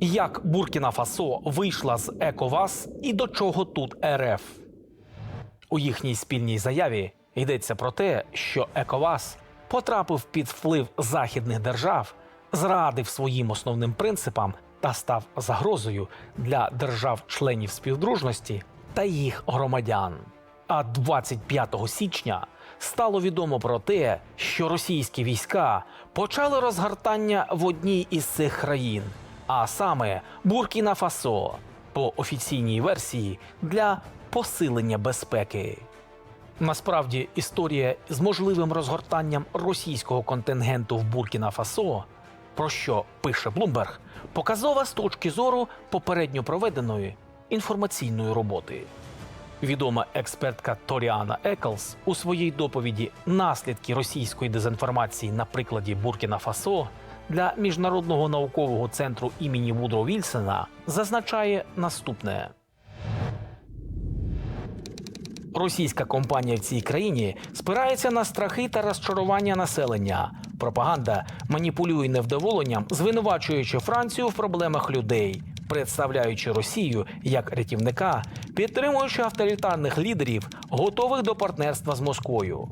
Як Буркіна Фасо вийшла з ЕКОВАС і до чого тут РФ? У їхній спільній заяві йдеться про те, що ЕКОВАС потрапив під вплив західних держав, зрадив своїм основним принципам та став загрозою для держав-членів співдружності та їх громадян. А 25 січня стало відомо про те, що російські війська почали розгортання в одній із цих країн, а саме Буркіна Фасо, по офіційній версії для посилення безпеки. Насправді, історія з можливим розгортанням російського контингенту в Буркіна Фасо, про що пише Блумберг, показова з точки зору попередньо проведеної інформаційної роботи. Відома експертка Торіана Еклс у своїй доповіді наслідки російської дезінформації на прикладі Буркіна Фасо для міжнародного наукового центру імені Вудро Вільсона зазначає наступне. Російська компанія в цій країні спирається на страхи та розчарування населення. Пропаганда маніпулює невдоволенням, звинувачуючи Францію в проблемах людей, представляючи Росію як рятівника, підтримуючи авторитарних лідерів, готових до партнерства з Москвою.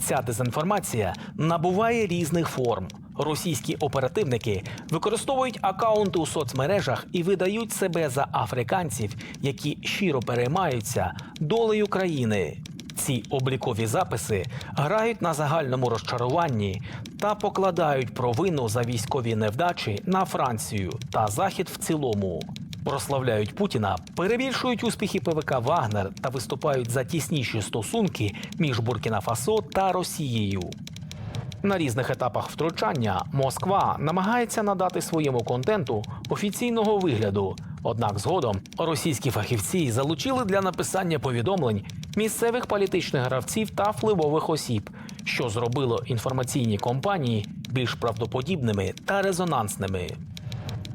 Ця дезінформація набуває різних форм. Російські оперативники використовують акаунти у соцмережах і видають себе за африканців, які щиро переймаються долею країни. Ці облікові записи грають на загальному розчаруванні та покладають провину за військові невдачі на Францію та Захід в цілому. Прославляють Путіна, перебільшують успіхи ПВК Вагнер та виступають за тісніші стосунки між Буркіна Фасо та Росією. На різних етапах втручання Москва намагається надати своєму контенту офіційного вигляду. Однак згодом російські фахівці залучили для написання повідомлень місцевих політичних гравців та впливових осіб, що зробило інформаційні компанії більш правдоподібними та резонансними.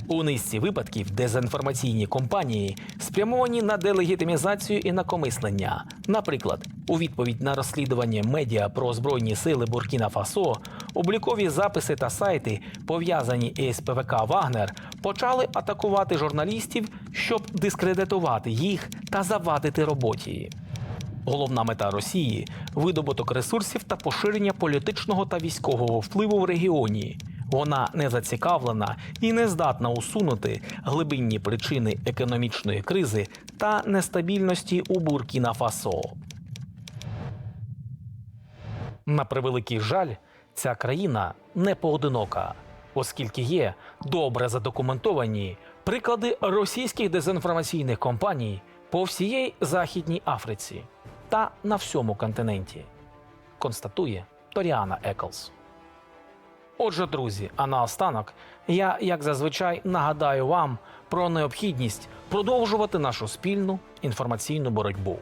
У низці випадків дезінформаційні компанії спрямовані на делегітимізацію інакомислення. Наприклад, у відповідь на розслідування медіа про збройні сили Буркіна Фасо, облікові записи та сайти, пов'язані із ПВК Вагнер, почали атакувати журналістів, щоб дискредитувати їх та завадити роботі. Головна мета Росії видобуток ресурсів та поширення політичного та військового впливу в регіоні. Вона не зацікавлена і не здатна усунути глибинні причини економічної кризи та нестабільності у Буркіна Фасо. На превеликий жаль, ця країна не поодинока, оскільки є добре задокументовані приклади російських дезінформаційних компаній по всієї Західній Африці та на всьому континенті, констатує Торіана Еклс. Отже, друзі, а наостанок я, як зазвичай, нагадаю вам про необхідність продовжувати нашу спільну інформаційну боротьбу,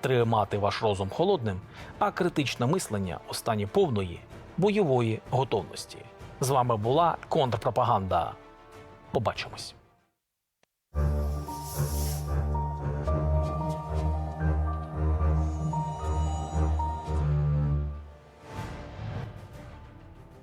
тримати ваш розум холодним, а критичне мислення у стані повної бойової готовності. З вами була контрпропаганда. Побачимось.